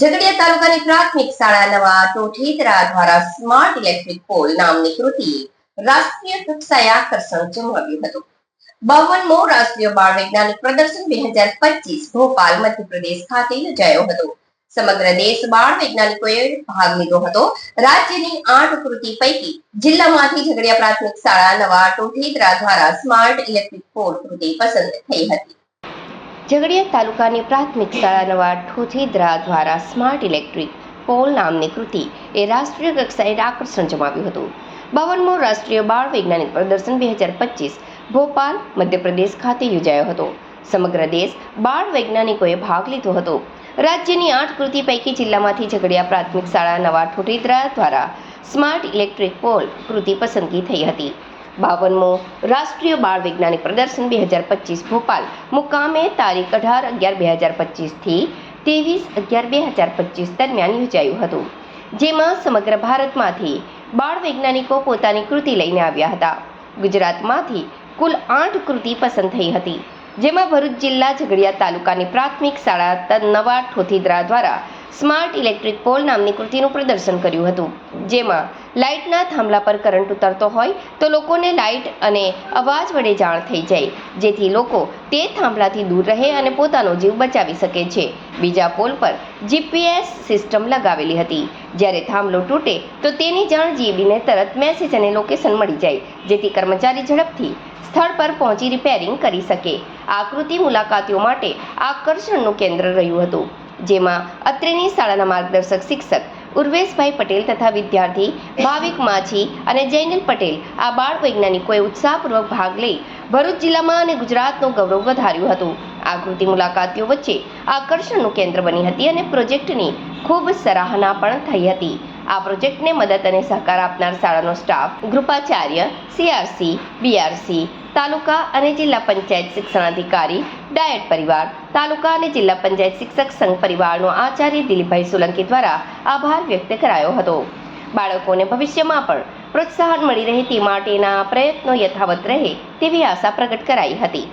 ઝઘડિયા તાલુકાની પ્રાથમિક શાળા નવા ટોઠીદરા દ્વારા સ્માર્ટ ઇલેક્ટ્રિક પોલ નામની કૃતિએ રાષ્ટ્રીય કક્ષાએ આકર્ષણ જમાવ્યું હતું. બાવનમો રાષ્ટ્રીય બાળ વૈજ્ઞાનિક પ્રદર્શન બે હજાર પચીસ ભોપાલ, મધ્યપ્રદેશ ખાતે યોજાયો હતો. સમગ્ર દેશ બાળ વૈજ્ઞાનિકોએ ભાગ લીધો હતો. રાજ્યની આઠ કૃતિ પૈકી જિલ્લામાંથી ઝઘડિયા પ્રાથમિક શાળા નવા ટોઠીદરા દ્વારા સ્માર્ટ ઇલેક્ટ્રિક પોલ કૃતિ પસંદ થઈ હતી. ઝઘડિયા તાલુકાની પ્રાથમિક શાળા નવા ઠોઠીદરા દ્વારા સ્માર્ટ ઇલેક્ટ્રિક પોલ નામની કૃતિ એ રાષ્ટ્રીય કક્ષાએ આકર્ષણ જમાવ્યું હતું. બાવનમો રાષ્ટ્રીય બાળ વૈજ્ઞાનિક પ્રદર્શન બે હજાર પચીસ ભોપાલ, મધ્યપ્રદેશ ખાતે યોજાયો હતો. સમગ્ર દેશ બાળ વૈજ્ઞાનિકોએ ભાગ લીધો હતો. રાજ્યની આઠ કૃતિ પૈકી જિલ્લામાંથી ઝઘડિયા પ્રાથમિક શાળા નવા ઠોઠીદરા દ્વારા સ્માર્ટ ઇલેક્ટ્રિક પોલ કૃતિ પસંદગી થઈ હતી. બાવનમો રાષ્ટ્રીય બાળ વૈજ્ઞાનિક પ્રદર્શન બે હજાર પચીસ ભોપાલ. મુકામે તારીખ અઢાર અગિયાર બે હજાર પચીસથી ત્રેવીસ અગિયાર બે હજાર પચીસ દરમિયાન યોજાયું હતું, જેમાં સમગ્ર ભારતમાંથી બાળ વૈજ્ઞાનિકો પોતાની કૃતિ લઈને આવ્યા હતા. ગુજરાતમાંથી કુલ આઠ કૃતિ પસંદ થઈ હતી, જેમાં ભરૂચ જિલ્લા ઝઘડિયા તાલુકાની પ્રાથમિક શાળા નવા ઠોથીદરા દ્વારા સ્માર્ટ ઇલેક્ટ્રિક પોલ નામની કૃતિનું પ્રદર્શન કર્યું હતું, જેમાં લાઇટના થાંભલા પર કરંટ ઉતરતો હોય તો લોકોને લાઇટ અને અવાજ વડે જાણ થઈ જાય, જેથી લોકો તે થાંભલાથી દૂર રહે અને પોતાનો જીવ બચાવી શકે છે. બીજા પોલ પર જીપીએસ સિસ્ટમ લગાવેલી હતી. જ્યારે થાંભલો તૂટે તો તેની જાણ જીવીને તરત મેસેજ અને લોકેશન મળી જાય, જેથી કર્મચારી ઝડપથી સ્થળ પર પહોંચી રિપેરિંગ કરી શકે. આ કૃતિ મુલાકાતીઓ માટે આકર્ષણનું કેન્દ્ર રહ્યું હતું. જેમાં અત્રેની શાળાના માર્ગદર્શક શિક્ષક ઉર્વેશભાઈ પટેલ તથા વિદ્યાર્થી ભાવિક માછી અને જૈનલ પટેલ આ બાળ વૈજ્ઞાનિકોએ ઉત્સાહપૂર્વક ભાગ લઈ ભરૂચ જિલ્લામાં અને ગુજરાતનું ગૌરવ વધાર્યું હતું. આ કૃતિ મુલાકાતીઓ વચ્ચે આકર્ષણનું કેન્દ્ર બની હતી અને પ્રોજેક્ટની ખૂબ સરાહના પણ થઈ હતી. આ પ્રોજેક્ટને મદદ અને સહકાર આપનાર શાળાનો સ્ટાફ, ગૃપાચાર્ય સીઆરસી બીઆરસી તાલુકા અને જિલ્લા પંચાયત શિક્ષણાધિકારી, ડાયટ પરિવાર, તાલુકા અને જિલ્લા પંચાયત શિક્ષક સંઘ પરિવારનો આચાર્ય દિલીપભાઈ સોલંકી દ્વારા આભાર વ્યક્ત કરાયો હતો. બાળકોને ભવિષ્યમાં પણ પ્રોત્સાહન મળી રહે તે માટેના પ્રયત્નો યથાવત રહે તેવી આશા પ્રગટ કરાઈ હતી.